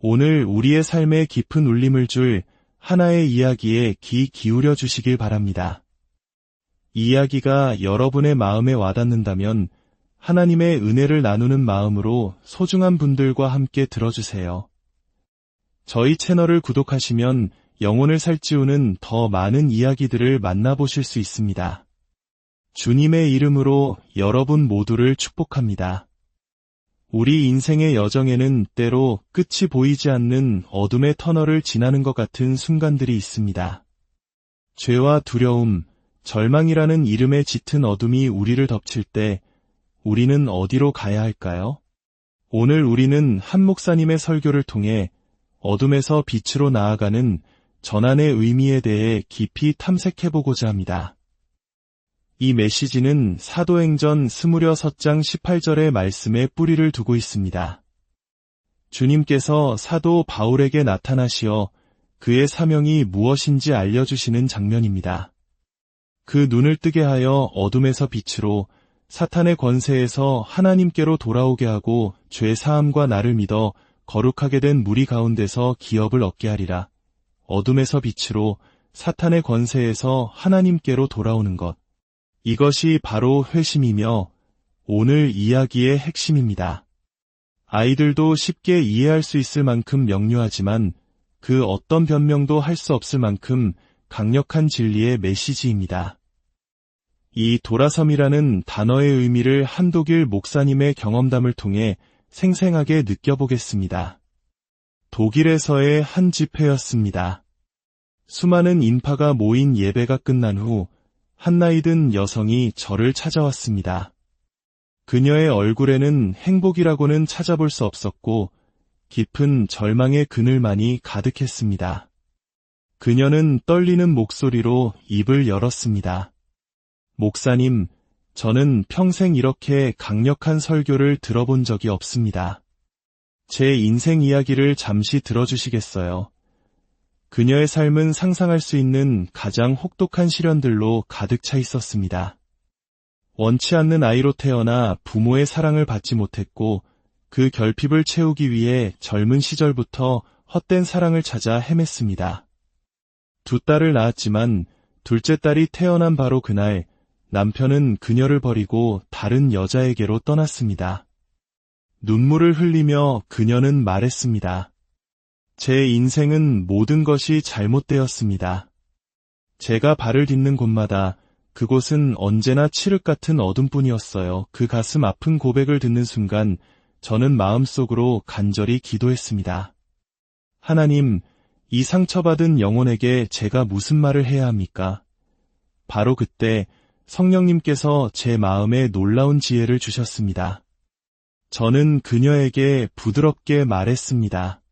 오늘 우리의 삶에 깊은 울림을 줄 하나의 이야기에 귀 기울여 주시길 바랍니다. 이 이야기가 여러분의 마음에 와닿는다면 하나님의 은혜를 나누는 마음으로 소중한 분들과 함께 들어주세요. 저희 채널을 구독하시면 영혼을 살찌우는 더 많은 이야기들을 만나보실 수 있습니다. 주님의 이름으로 여러분 모두를 축복합니다. 우리 인생의 여정에는 때로 끝이 보이지 않는 어둠의 터널을 지나는 것 같은 순간들이 있습니다. 죄와 두려움, 절망이라는 이름의 짙은 어둠이 우리를 덮칠 때 우리는 어디로 가야 할까요? 오늘 우리는 한 목사님의 설교를 통해 어둠에서 빛으로 나아가는 전환의 의미에 대해 깊이 탐색해보고자 합니다. 이 메시지는 사도행전 스무려 서장 18절의 말씀에 뿌리를 두고 있습니다. 주님께서 사도 바울에게 나타나시어 그의 사명이 무엇인지 알려주시는 장면입니다. 그 눈을 뜨게 하여 어둠에서 빛으로 사탄의 권세에서 하나님께로 돌아오게 하고 죄 사함과 나를 믿어 거룩하게 된 무리 가운데서 기업을 얻게 하리라. 어둠에서 빛으로 사탄의 권세에서 하나님께로 돌아오는 것. 이것이 바로 회심이며 오늘 이야기의 핵심입니다. 아이들도 쉽게 이해할 수 있을 만큼 명료하지만 그 어떤 변명도 할 수 없을 만큼 강력한 진리의 메시지입니다. 이 돌아섬이라는 단어의 의미를 한독일 목사님의 경험담을 통해 생생하게 느껴보겠습니다. 독일에서의 한 집회였습니다. 수많은 인파가 모인 예배가 끝난 후 한나이 든 여성이 저를 찾아왔습니다. 그녀의 얼굴에는 행복이라고는 찾아볼 수 없었고 깊은 절망의 그늘만이 가득했습니다. 그녀는 떨리는 목소리로 입을 열었습니다. 목사님, 저는 평생 이렇게 강력한 설교를 들어본 적이 없습니다. 제 인생 이야기를 잠시 들어주시겠어요? 그녀의 삶은 상상할 수 있는 가장 혹독한 시련들로 가득 차 있었습니다. 원치 않는 아이로 태어나 부모의 사랑을 받지 못했고 그 결핍을 채우기 위해 젊은 시절부터 헛된 사랑을 찾아 헤맸습니다. 두 딸을 낳았지만 둘째 딸이 태어난 바로 그날 남편은 그녀를 버리고 다른 여자에게로 떠났습니다. 눈물을 흘리며 그녀는 말했습니다. 제 인생은 모든 것이 잘못되었습니다. 제가 발을 딛는 곳마다 그곳은 언제나 칠흑 같은 어둠뿐이었어요. 그 가슴 아픈 고백을 듣는 순간 저는 마음속으로 간절히 기도했습니다. 하나님, 이 상처받은 영혼에게 제가 무슨 말을 해야 합니까? 바로 그때 성령님께서 제 마음에 놀라운 지혜를 주셨습니다. 저는 그녀에게 부드럽게 말했습니다.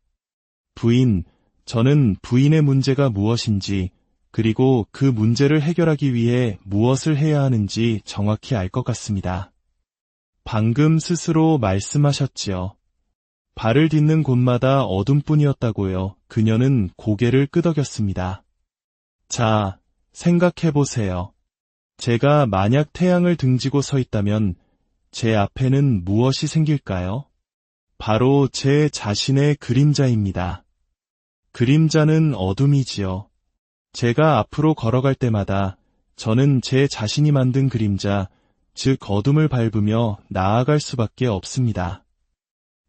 부인, 저는 부인의 문제가 무엇인지, 그리고 그 문제를 해결하기 위해 무엇을 해야 하는지 정확히 알 것 같습니다. 방금 스스로 말씀하셨지요. 발을 딛는 곳마다 어둠뿐이었다고요. 그녀는 고개를 끄덕였습니다. 자, 생각해보세요. 제가 만약 태양을 등지고 서 있다면 제 앞에는 무엇이 생길까요? 바로 제 자신의 그림자입니다. 그림자는 어둠이지요. 제가 앞으로 걸어갈 때마다 저는 제 자신이 만든 그림자, 즉 어둠을 밟으며 나아갈 수밖에 없습니다.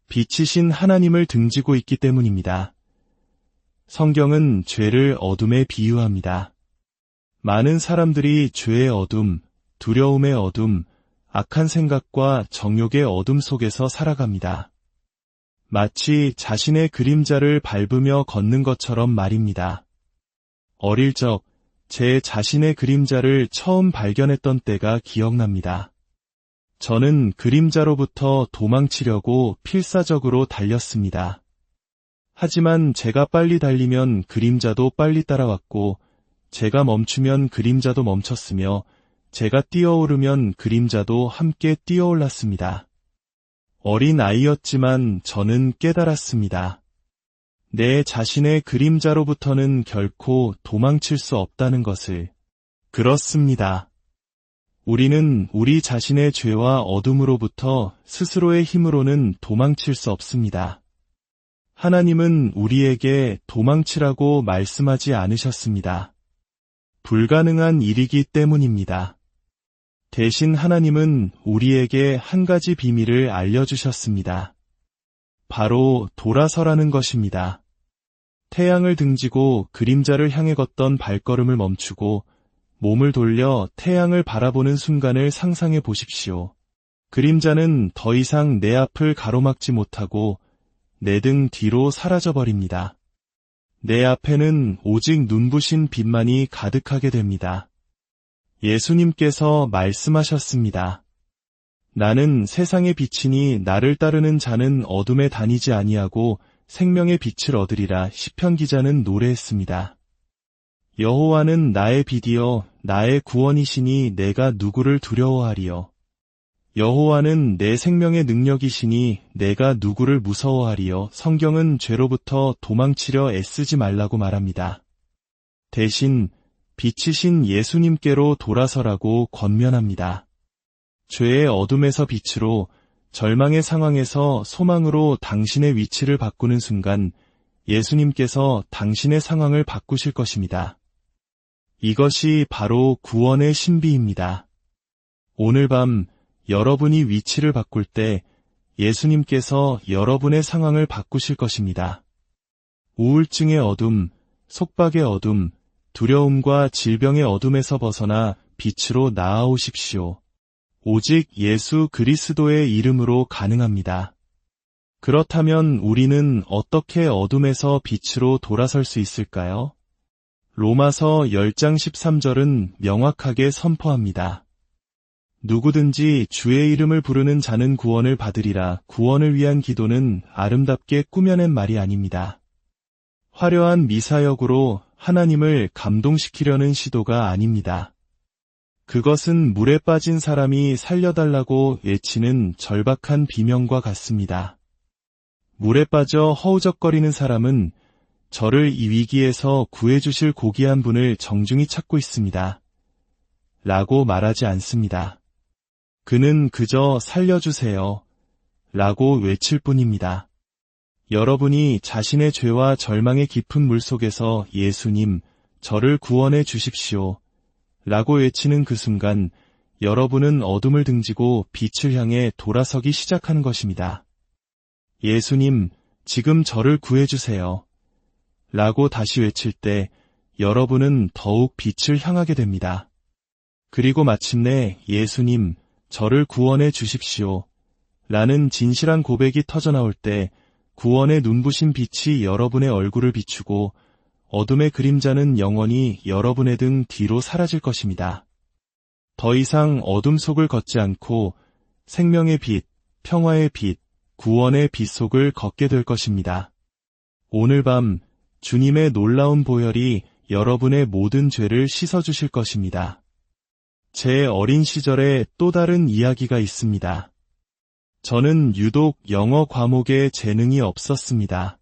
빛이신 하나님을 등지고 있기 때문입니다. 성경은 죄를 어둠에 비유합니다. 많은 사람들이 죄의 어둠, 두려움의 어둠, 악한 생각과 정욕의 어둠 속에서 살아갑니다. 마치 자신의 그림자를 밟으며 걷는 것처럼 말입니다. 어릴 적 제 자신의 그림자를 처음 발견했던 때가 기억납니다. 저는 그림자로부터 도망치려고 필사적으로 달렸습니다. 하지만 제가 빨리 달리면 그림자도 빨리 따라왔고 제가 멈추면 그림자도 멈췄으며 제가 뛰어오르면 그림자도 함께 뛰어올랐습니다. 어린 아이였지만 저는 깨달았습니다. 내 자신의 그림자로부터는 결코 도망칠 수 없다는 것을. 그렇습니다. 우리는 우리 자신의 죄와 어둠으로부터 스스로의 힘으로는 도망칠 수 없습니다. 하나님은 우리에게 도망치라고 말씀하지 않으셨습니다. 불가능한 일이기 때문입니다. 대신 하나님은 우리에게 한 가지 비밀을 알려주셨습니다. 바로 돌아서라는 것입니다. 태양을 등지고 그림자를 향해 걷던 발걸음을 멈추고 몸을 돌려 태양을 바라보는 순간을 상상해 보십시오. 그림자는 더 이상 내 앞을 가로막지 못하고 내 등 뒤로 사라져 버립니다. 내 앞에는 오직 눈부신 빛만이 가득하게 됩니다. 예수님께서 말씀하셨습니다. 나는 세상의 빛이니 나를 따르는 자는 어둠에 다니지 아니하고 생명의 빛을 얻으리라 시편 기자는 노래했습니다. 여호와는 나의 빛이여 나의 구원이시니 내가 누구를 두려워하리요. 여호와는 내 생명의 능력이시니 내가 누구를 무서워하리요. 성경은 죄로부터 도망치려 애쓰지 말라고 말합니다. 대신 빛이신 예수님께로 돌아서라고 권면합니다. 죄의 어둠에서 빛으로 절망의 상황에서 소망으로 당신의 위치를 바꾸는 순간 예수님께서 당신의 상황을 바꾸실 것입니다. 이것이 바로 구원의 신비입니다. 오늘 밤 여러분이 위치를 바꿀 때 예수님께서 여러분의 상황을 바꾸실 것입니다. 우울증의 어둠, 속박의 어둠, 두려움과 질병의 어둠에서 벗어나 빛으로 나아오십시오. 오직 예수 그리스도의 이름으로 가능합니다. 그렇다면 우리는 어떻게 어둠에서 빛으로 돌아설 수 있을까요? 로마서 10장 13절은 명확하게 선포합니다. 누구든지 주의 이름을 부르는 자는 구원을 받으리라 구원을 위한 기도는 아름답게 꾸며낸 말이 아닙니다. 화려한 미사역으로 하나님을 감동시키려는 시도가 아닙니다. 그것은 물에 빠진 사람이 살려달라고 외치는 절박한 비명과 같습니다. 물에 빠져 허우적거리는 사람은 저를 이 위기에서 구해주실 고귀한 분을 정중히 찾고 있습니다. 라고 말하지 않습니다. 그는 그저 살려주세요. 라고 외칠 뿐입니다. 여러분이 자신의 죄와 절망의 깊은 물 속에서 예수님, 저를 구원해 주십시오. 라고 외치는 그 순간 여러분은 어둠을 등지고 빛을 향해 돌아서기 시작하는 것입니다. 예수님, 지금 저를 구해주세요. 라고 다시 외칠 때 여러분은 더욱 빛을 향하게 됩니다. 그리고 마침내 예수님, 저를 구원해 주십시오. 라는 진실한 고백이 터져나올 때 구원의 눈부신 빛이 여러분의 얼굴을 비추고 어둠의 그림자는 영원히 여러분의 등 뒤로 사라질 것입니다. 더 이상 어둠 속을 걷지 않고 생명의 빛, 평화의 빛, 구원의 빛 속을 걷게 될 것입니다. 오늘 밤 주님의 놀라운 보혈이 여러분의 모든 죄를 씻어주실 것입니다. 제 어린 시절에 또 다른 이야기가 있습니다. 저는 유독 영어 과목에 재능이 없었습니다.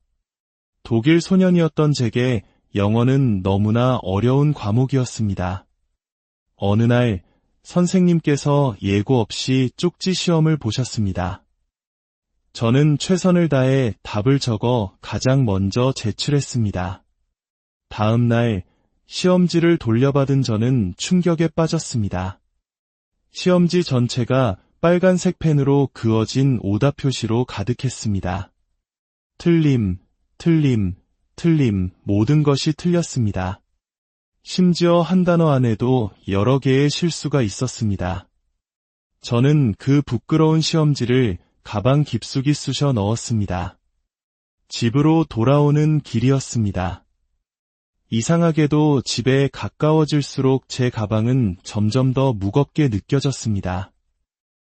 독일 소년이었던 제게 영어는 너무나 어려운 과목이었습니다. 어느 날 선생님께서 예고 없이 쪽지 시험을 보셨습니다. 저는 최선을 다해 답을 적어 가장 먼저 제출했습니다. 다음 날 시험지를 돌려받은 저는 충격에 빠졌습니다. 시험지 전체가 빨간색 펜으로 그어진 오답 표시로 가득했습니다. 틀림, 틀림, 틀림, 모든 것이 틀렸습니다. 심지어 한 단어 안에도 여러 개의 실수가 있었습니다. 저는 그 부끄러운 시험지를 가방 깊숙이 쑤셔 넣었습니다. 집으로 돌아오는 길이었습니다. 이상하게도 집에 가까워질수록 제 가방은 점점 더 무겁게 느껴졌습니다.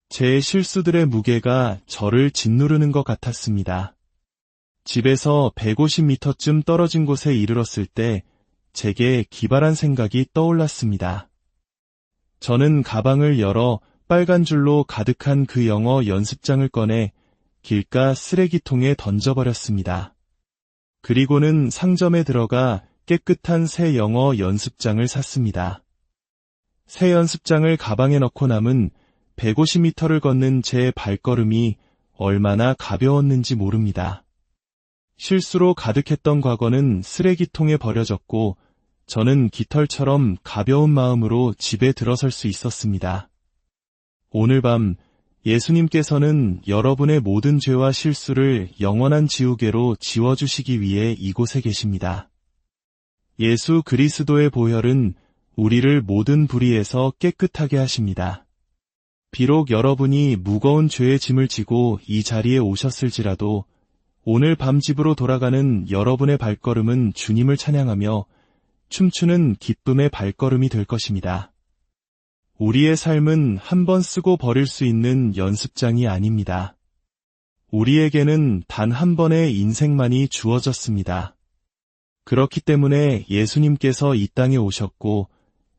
제 실수들의 무게가 저를 짓누르는 것 같았습니다. 집에서 150m쯤 떨어진 곳에 이르렀을 때 제게 기발한 생각이 떠올랐습니다. 저는 가방을 열어 빨간 줄로 가득한 그 영어 연습장을 꺼내 길가 쓰레기통에 던져버렸습니다. 그리고는 상점에 들어가 깨끗한 새 영어 연습장을 샀습니다. 새 연습장을 가방에 넣고 남은 150m를 걷는 제 발걸음이 얼마나 가벼웠는지 모릅니다. 실수로 가득했던 과거는 쓰레기통에 버려졌고 저는 깃털처럼 가벼운 마음으로 집에 들어설 수 있었습니다. 오늘 밤 예수님께서는 여러분의 모든 죄와 실수를 영원한 지우개로 지워주시기 위해 이곳에 계십니다. 예수 그리스도의 보혈은 우리를 모든 불의에서 깨끗하게 하십니다. 비록 여러분이 무거운 죄의 짐을 지고 이 자리에 오셨을지라도 오늘 밤 집으로 돌아가는 여러분의 발걸음은 주님을 찬양하며 춤추는 기쁨의 발걸음이 될 것입니다. 우리의 삶은 한 번 쓰고 버릴 수 있는 연습장이 아닙니다. 우리에게는 단 한 번의 인생만이 주어졌습니다. 그렇기 때문에 예수님께서 이 땅에 오셨고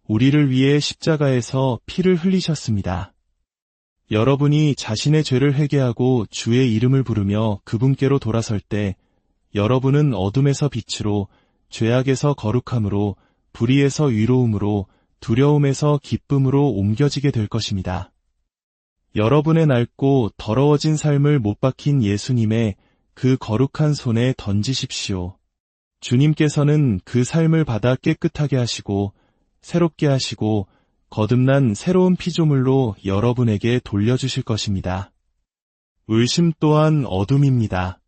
우리를 위해 십자가에서 피를 흘리셨습니다. 여러분이 자신의 죄를 회개하고 주의 이름을 부르며 그분께로 돌아설 때 여러분은 어둠에서 빛으로 죄악에서 거룩함으로 불의에서 위로움으로 두려움에서 기쁨으로 옮겨지게 될 것입니다. 여러분의 낡고 더러워진 삶을 못 박힌 예수님의 그 거룩한 손에 던지십시오. 주님께서는 그 삶을 받아 깨끗하게 하시고 새롭게 하시고 거듭난 새로운 피조물로 여러분에게 돌려주실 것입니다. 의심 또한 어둠입니다.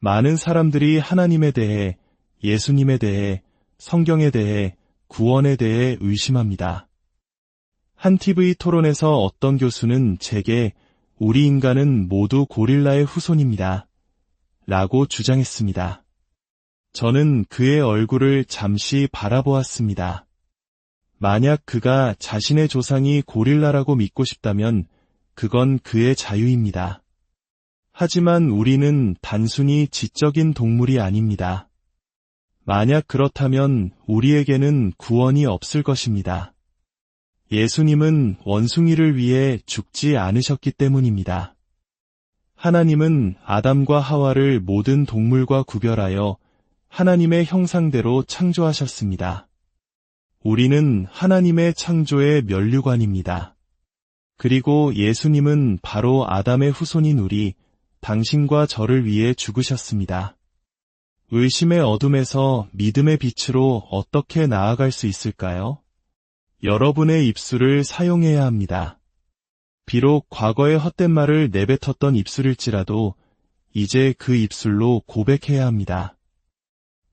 많은 사람들이 하나님에 대해, 예수님에 대해, 성경에 대해, 구원에 대해 의심합니다. 한 TV 토론에서 어떤 교수는 제게 우리 인간은 모두 고릴라의 후손입니다. 라고 주장했습니다. 저는 그의 얼굴을 잠시 바라보았습니다. 만약 그가 자신의 조상이 고릴라라고 믿고 싶다면 그건 그의 자유입니다. 하지만 우리는 단순히 지적인 동물이 아닙니다. 만약 그렇다면 우리에게는 구원이 없을 것입니다. 예수님은 원숭이를 위해 죽지 않으셨기 때문입니다. 하나님은 아담과 하와를 모든 동물과 구별하여 하나님의 형상대로 창조하셨습니다. 우리는 하나님의 창조의 면류관입니다. 그리고 예수님은 바로 아담의 후손인 우리, 당신과 저를 위해 죽으셨습니다. 의심의 어둠에서 믿음의 빛으로 어떻게 나아갈 수 있을까요? 여러분의 입술을 사용해야 합니다. 비록 과거의 헛된 말을 내뱉었던 입술일지라도 이제 그 입술로 고백해야 합니다.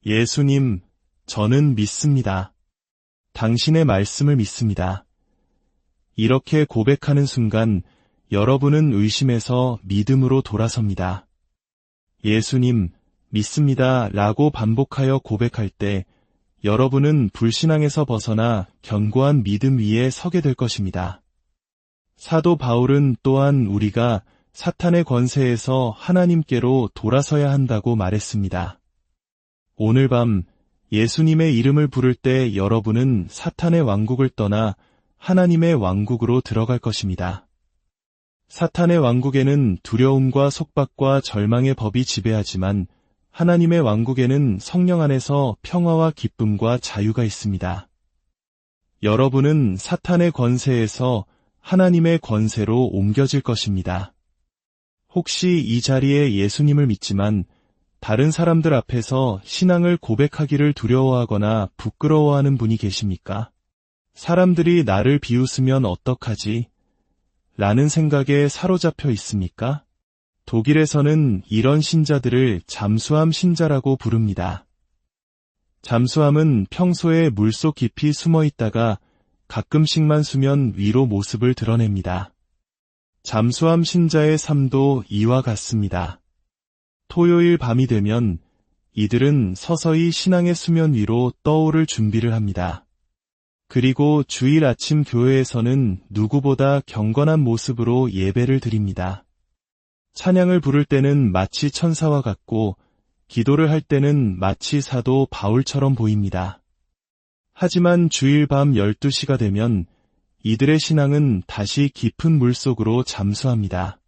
예수님, 저는 믿습니다. 당신의 말씀을 믿습니다. 이렇게 고백하는 순간 여러분은 의심에서 믿음으로 돌아섭니다. 예수님, 믿습니다 라고 반복하여 고백할 때 여러분은 불신앙에서 벗어나 견고한 믿음 위에 서게 될 것입니다. 사도 바울은 또한 우리가 사탄의 권세에서 하나님께로 돌아서야 한다고 말했습니다. 오늘 밤 예수님의 이름을 부를 때 여러분은 사탄의 왕국을 떠나 하나님의 왕국으로 들어갈 것입니다. 사탄의 왕국에는 두려움과 속박과 절망의 법이 지배하지만 하나님의 왕국에는 성령 안에서 평화와 기쁨과 자유가 있습니다. 여러분은 사탄의 권세에서 하나님의 권세로 옮겨질 것입니다. 혹시 이 자리에 예수님을 믿지만 다른 사람들 앞에서 신앙을 고백하기를 두려워하거나 부끄러워하는 분이 계십니까? 사람들이 나를 비웃으면 어떡하지? 라는 생각에 사로잡혀 있습니까? 독일에서는 이런 신자들을 잠수함 신자라고 부릅니다. 잠수함은 평소에 물속 깊이 숨어 있다가 가끔씩만 수면 위로 모습을 드러냅니다. 잠수함 신자의 삶도 이와 같습니다. 토요일 밤이 되면 이들은 서서히 신앙의 수면 위로 떠오를 준비를 합니다. 그리고 주일 아침 교회에서는 누구보다 경건한 모습으로 예배를 드립니다. 찬양을 부를 때는 마치 천사와 같고 기도를 할 때는 마치 사도 바울처럼 보입니다. 하지만 주일 밤 12시가 되면 이들의 신앙은 다시 깊은 물 속으로 잠수합니다.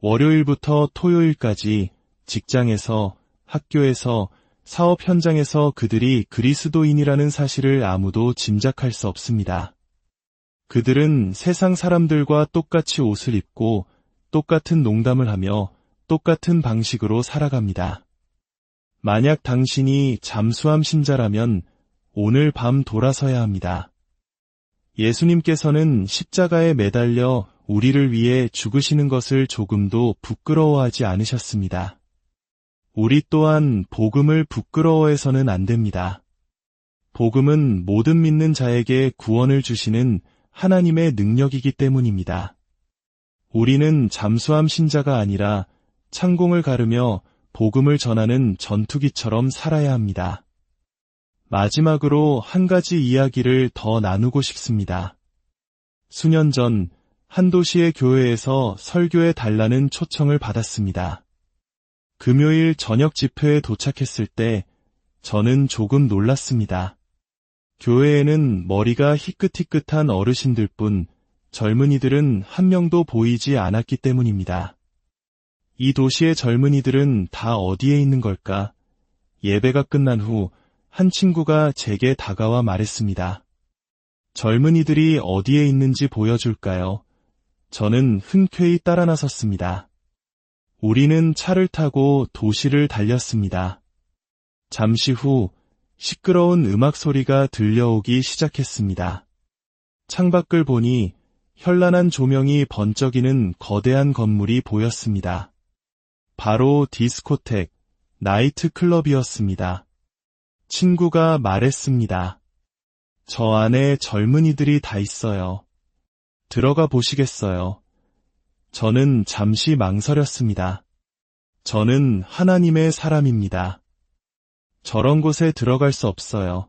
월요일부터 토요일까지 직장에서, 학교에서, 사업 현장에서 그들이 그리스도인이라는 사실을 아무도 짐작할 수 없습니다. 그들은 세상 사람들과 똑같이 옷을 입고 똑같은 농담을 하며 똑같은 방식으로 살아갑니다. 만약 당신이 잠수함 신자라면 오늘 밤 돌아서야 합니다. 예수님께서는 십자가에 매달려 우리를 위해 죽으시는 것을 조금도 부끄러워하지 않으셨습니다. 우리 또한 복음을 부끄러워해서는 안 됩니다. 복음은 모든 믿는 자에게 구원을 주시는 하나님의 능력이기 때문입니다. 우리는 잠수함 신자가 아니라 창공을 가르며 복음을 전하는 전투기처럼 살아야 합니다. 마지막으로 한 가지 이야기를 더 나누고 싶습니다. 수년 전 한 도시의 교회에서 설교에 달라는 초청을 받았습니다. 금요일 저녁 집회에 도착했을 때 저는 조금 놀랐습니다. 교회에는 머리가 희끗희끗한 어르신들 뿐 젊은이들은 한 명도 보이지 않았기 때문입니다. 이 도시의 젊은이들은 다 어디에 있는 걸까? 예배가 끝난 후 한 친구가 제게 다가와 말했습니다. 젊은이들이 어디에 있는지 보여줄까요? 저는 흔쾌히 따라 나섰습니다. 우리는 차를 타고 도시를 달렸습니다. 잠시 후 시끄러운 음악 소리가 들려오기 시작했습니다. 창밖을 보니 현란한 조명이 번쩍이는 거대한 건물이 보였습니다. 바로 디스코텍, 나이트 클럽이었습니다. 친구가 말했습니다. 저 안에 젊은이들이 다 있어요. 들어가 보시겠어요. 저는 잠시 망설였습니다. 저는 하나님의 사람입니다. 저런 곳에 들어갈 수 없어요.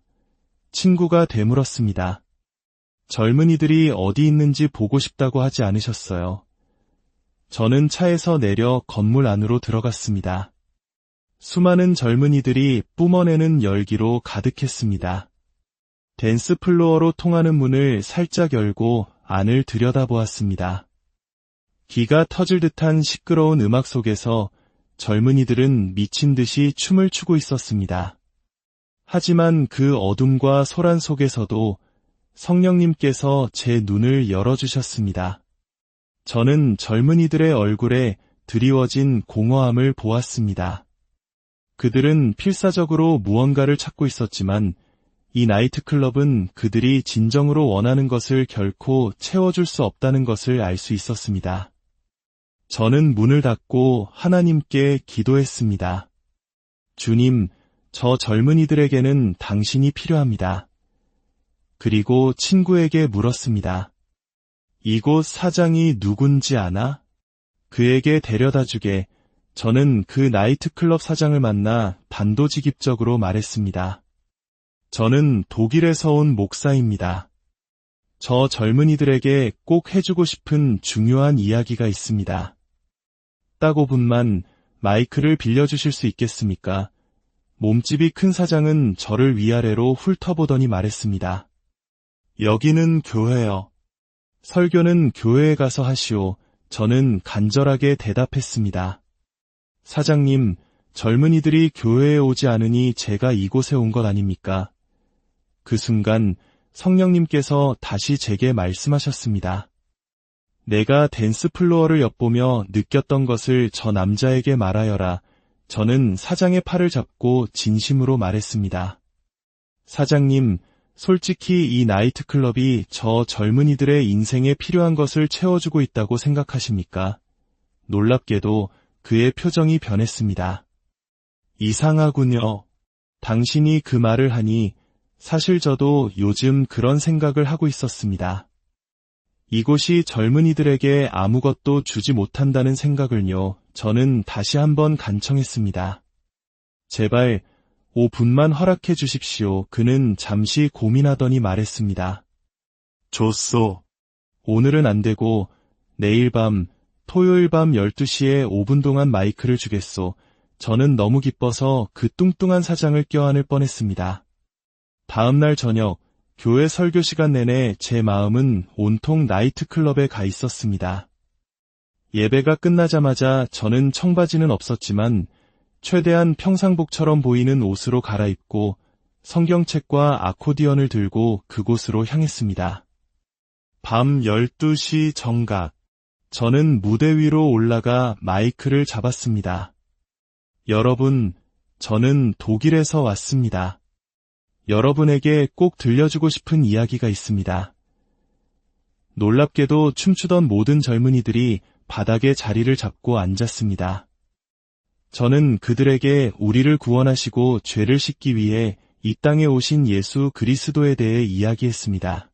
친구가 되물었습니다. 젊은이들이 어디 있는지 보고 싶다고 하지 않으셨어요. 저는 차에서 내려 건물 안으로 들어갔습니다. 수많은 젊은이들이 뿜어내는 열기로 가득했습니다. 댄스 플로어로 통하는 문을 살짝 열고 안을 들여다보았습니다. 기가 터질 듯한 시끄러운 음악 속에서 젊은이들은 미친 듯이 춤을 추고 있었습니다. 하지만 그 어둠과 소란 속에서도 성령님께서 제 눈을 열어주셨습니다. 저는 젊은이들의 얼굴에 드리워진 공허함을 보았습니다. 그들은 필사적으로 무언가를 찾고 있었지만 이 나이트클럽은 그들이 진정으로 원하는 것을 결코 채워줄 수 없다는 것을 알 수 있었습니다. 저는 문을 닫고 하나님께 기도했습니다. 주님, 저 젊은이들에게는 당신이 필요합니다. 그리고 친구에게 물었습니다. 이곳 사장이 누군지 아나? 그에게 데려다 주게 저는 그 나이트클럽 사장을 만나 단도직입적으로 말했습니다. 저는 독일에서 온 목사입니다. 저 젊은이들에게 꼭 해주고 싶은 중요한 이야기가 있습니다. 따고분만 마이크를 빌려주실 수 있겠습니까? 몸집이 큰 사장은 저를 위아래로 훑어보더니 말했습니다. 여기는 교회요. 설교는 교회에 가서 하시오. 저는 간절하게 대답했습니다. 사장님, 젊은이들이 교회에 오지 않으니 제가 이곳에 온 것 아닙니까? 그 순간 성령님께서 다시 제게 말씀하셨습니다. 내가 댄스 플로어를 엿보며 느꼈던 것을 저 남자에게 말하여라. 저는 사장의 팔을 잡고 진심으로 말했습니다. 사장님, 솔직히 이 나이트클럽이 저 젊은이들의 인생에 필요한 것을 채워주고 있다고 생각하십니까? 놀랍게도 그의 표정이 변했습니다. 이상하군요. 당신이 그 말을 하니 사실 저도 요즘 그런 생각을 하고 있었습니다. 이곳이 젊은이들에게 아무것도 주지 못한다는 생각을요, 저는 다시 한번 간청했습니다. 제발 5분만 허락해 주십시오. 그는 잠시 고민하더니 말했습니다. 좋소. 오늘은 안 되고 내일 밤, 토요일 밤 12시에 5분 동안 마이크를 주겠소. 저는 너무 기뻐서 그 뚱뚱한 사장을 껴안을 뻔했습니다. 다음날 저녁, 교회 설교 시간 내내 제 마음은 온통 나이트클럽에 가 있었습니다. 예배가 끝나자마자 저는 청바지는 없었지만 최대한 평상복처럼 보이는 옷으로 갈아입고 성경책과 아코디언을 들고 그곳으로 향했습니다. 밤 12시 정각. 저는 무대 위로 올라가 마이크를 잡았습니다. 여러분, 저는 독일에서 왔습니다. 여러분에게 꼭 들려주고 싶은 이야기가 있습니다. 놀랍게도 춤추던 모든 젊은이들이 바닥에 자리를 잡고 앉았습니다. 저는 그들에게 우리를 구원하시고 죄를 씻기 위해 이 땅에 오신 예수 그리스도에 대해 이야기했습니다.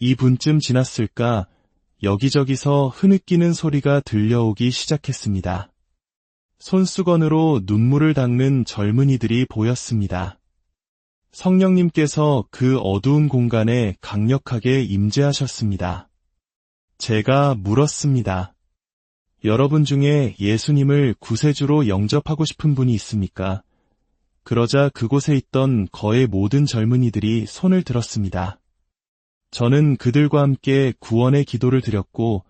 2분쯤 지났을까 여기저기서 흐느끼는 소리가 들려오기 시작했습니다. 손수건으로 눈물을 닦는 젊은이들이 보였습니다. 성령님께서 그 어두운 공간에 강력하게 임재하셨습니다. 제가 물었습니다. 여러분 중에 예수님을 구세주로 영접하고 싶은 분이 있습니까? 그러자 그곳에 있던 거의 모든 젊은이들이 손을 들었습니다. 저는 그들과 함께 구원의 기도를 드렸고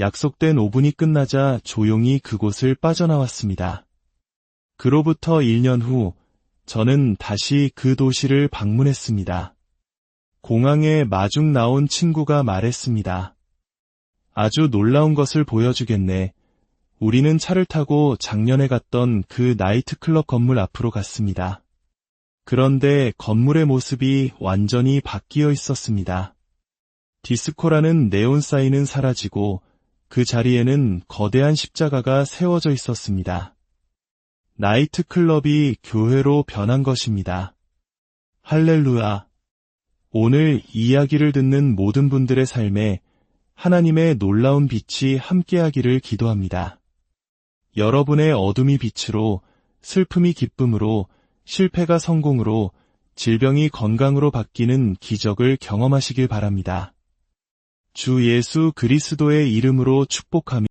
약속된 5분이 끝나자 조용히 그곳을 빠져나왔습니다. 그로부터 1년 후 저는 다시 그 도시를 방문했습니다. 공항에 마중 나온 친구가 말했습니다. 아주 놀라운 것을 보여주겠네. 우리는 차를 타고 작년에 갔던 그 나이트클럽 건물 앞으로 갔습니다. 그런데 건물의 모습이 완전히 바뀌어 있었습니다. 디스코라는 네온 사인은 사라지고 그 자리에는 거대한 십자가가 세워져 있었습니다. 나이트클럽이 교회로 변한 것입니다. 할렐루야. 오늘 이야기를 듣는 모든 분들의 삶에 하나님의 놀라운 빛이 함께하기를 기도합니다. 여러분의 어둠이 빛으로, 슬픔이 기쁨으로, 실패가 성공으로, 질병이 건강으로 바뀌는 기적을 경험하시길 바랍니다. 주 예수 그리스도의 이름으로 축복하며